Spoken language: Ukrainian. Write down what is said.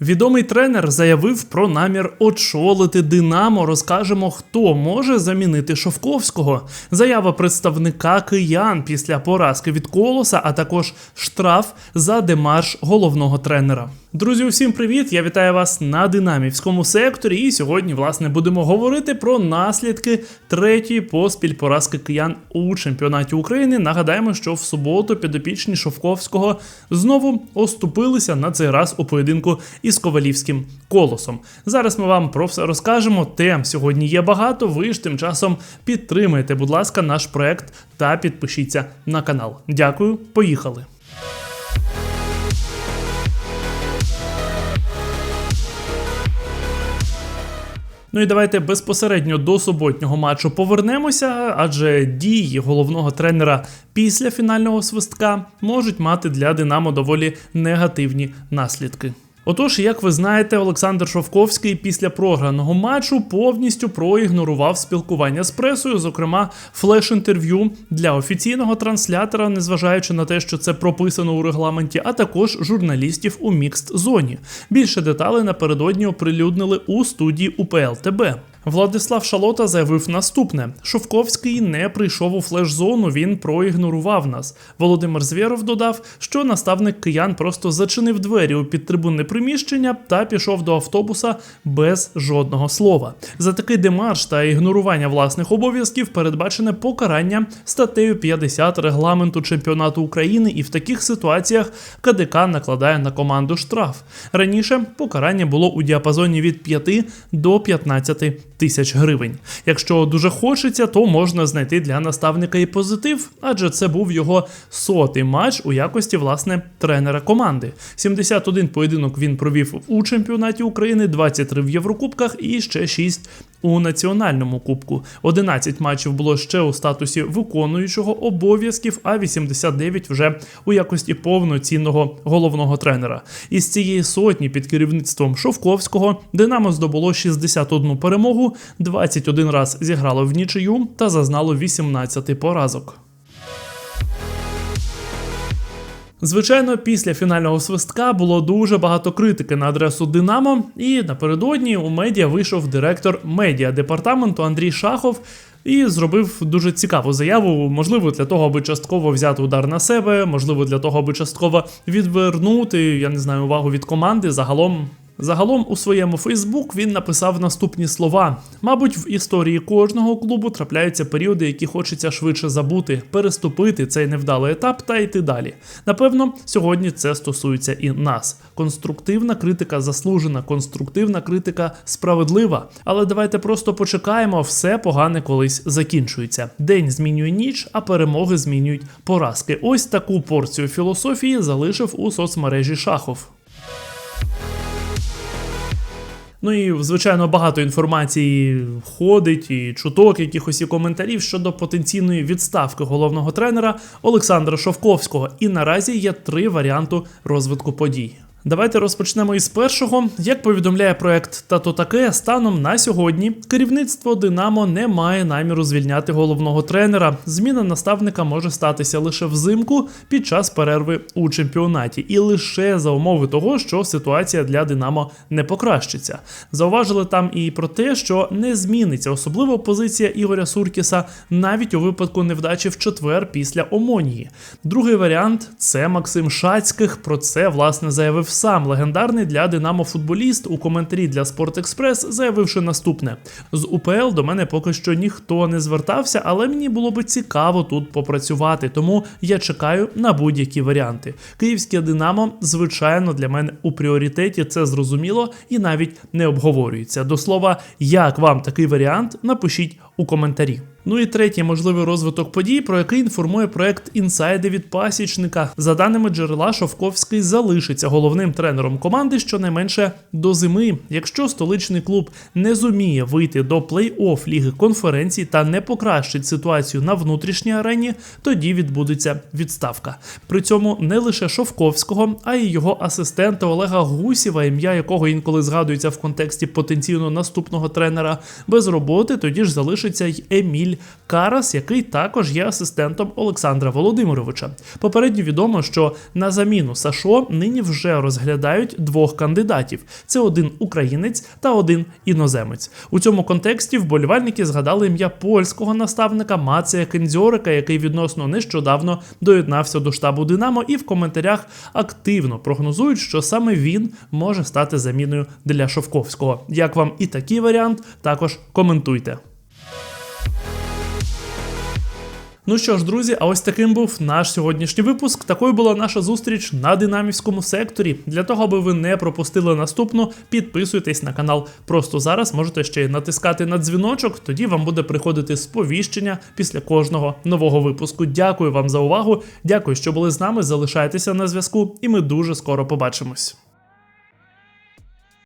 Відомий тренер заявив про намір очолити Динамо. Розкажемо, хто може замінити Шовковського. Заява представника киян після поразки від колоса, а також штраф за демарш головного тренера. Друзі, усім привіт! Я вітаю вас на динамівському секторі. І сьогодні, власне, будемо говорити про наслідки третьої поспіль поразки киян у чемпіонаті України. Нагадаємо, що в суботу підопічні Шовковського знову оступилися на цей раз у поєдинку із ковалівським колосом. Зараз ми вам про все розкажемо. Тем сьогодні є багато. Ви ж тим часом підтримайте, будь ласка, наш проект та підпишіться на канал. Дякую, поїхали. Ну і давайте безпосередньо до суботнього матчу повернемося, адже дії головного тренера після фінального свистка можуть мати для Динамо доволі негативні наслідки. Отож, як ви знаєте, Олександр Шовковський після програного матчу повністю проігнорував спілкування з пресою, зокрема флеш-інтерв'ю для офіційного транслятора, незважаючи на те, що це прописано у регламенті, а також журналістів у мікст зоні. Більше деталей напередодні оприлюднили у студії УПЛ ТБ. Владислав Шалота заявив наступне: Шовковський не прийшов у флеш-зону, він проігнорував нас. Володимир Звєров додав, що наставник киян просто зачинив двері у підтрибунне приміщення та пішов до автобуса без жодного слова. За такий демарш та ігнорування власних обов'язків передбачене покарання статтею 50 регламенту чемпіонату України, і в таких ситуаціях КДК накладає на команду штраф. Раніше покарання було у діапазоні від 5 до 15 тисяч гривень. Якщо дуже хочеться, то можна знайти для наставника і позитив, адже це був його сотий матч у якості власне тренера команди. 71 поєдинок він провів у чемпіонаті України, 23 в Єврокубках і ще 6 у національному кубку. 11 матчів було ще у статусі виконуючого обов'язків, а 89 вже у якості повноцінного головного тренера. Із цієї сотні під керівництвом Шовковського Динамо здобуло 61 перемогу, 21 раз зіграло в нічию та зазнало 18 поразок. Звичайно, після фінального свистка було дуже багато критики на адресу Динамо, і напередодні у медіа вийшов директор медіа департаменту Андрій Шахов. І зробив дуже цікаву заяву, можливо, для того, аби частково взяти удар на себе, можливо, для того, аби частково відвернути, я не знаю, увагу від команди. Загалом Загалом у своєму Фейсбук він написав наступні слова: мабуть, в історії кожного клубу трапляються періоди, які хочеться швидше забути, переступити цей невдалий етап та йти далі. Напевно, сьогодні це стосується і нас. Конструктивна критика заслужена, конструктивна критика справедлива. Але давайте просто почекаємо, все погане колись закінчується. День змінює ніч, а перемоги змінюють поразки. Ось таку порцію філософії залишив у соцмережі Шахов. Ну і звичайно багато інформації ходить, і чуток, якихось і коментарів щодо потенційної відставки головного тренера Олександра Шовковського. І наразі є три варіанти розвитку подій. Давайте розпочнемо із першого. Як повідомляє проект Тато таке, станом на сьогодні керівництво Динамо не має наміру звільняти головного тренера. Зміна наставника може статися лише взимку під час перерви у чемпіонаті, і лише за умови того, що ситуація для Динамо не покращиться. Зауважили там і про те, що не зміниться особливо позиція Ігоря Суркіса навіть у випадку невдачі в четвер після Омонії. Другий варіант це Максим Шацьких. Про це власне заявив сам легендарний для Динамо футболіст у коментарі для Спортэкспрес, заявивши наступне: з УПЛ до мене поки що ніхто не звертався, але мені було би цікаво тут попрацювати, тому я чекаю на будь-які варіанти. Київське Динамо, звичайно, для мене у пріоритеті це зрозуміло і навіть не обговорюється. До слова, як вам такий варіант, напишіть у коментарі. Ну і третій можливий розвиток подій, про який інформує проект інсайди від пасічника. За даними джерела, Шовковський залишиться головним тренером команди щонайменше до зими. Якщо столичний клуб не зуміє вийти до плей-офф ліги конференцій та не покращить ситуацію на внутрішній арені, тоді відбудеться відставка. При цьому не лише Шовковського, а й його асистента Олега Гусєва, ім'я якого інколи згадується в контексті потенційно наступного тренера без роботи. Тоді ж залишиться й Еміль Карас, який також є асистентом Олександра Володимировича. Попередньо відомо, що на заміну Сашо нині вже розглядають двох кандидатів: це один українець та один іноземець. У цьому контексті вболівальники згадали ім'я польського наставника Мація Кензьорика, який відносно нещодавно доєднався до штабу Динамо, і в коментарях активно прогнозують, що саме він може стати заміною для Шовковського. Як вам і такий варіант, також коментуйте. Ну що ж, друзі, а ось таким був наш сьогоднішній випуск. Такою була наша зустріч на динамівському секторі. Для того, аби ви не пропустили наступну, підписуйтесь на канал просто зараз. Можете ще й натискати на дзвіночок, тоді вам буде приходити сповіщення після кожного нового випуску. Дякую вам за увагу. Дякую, що були з нами. Залишайтеся на зв'язку, і ми дуже скоро побачимось.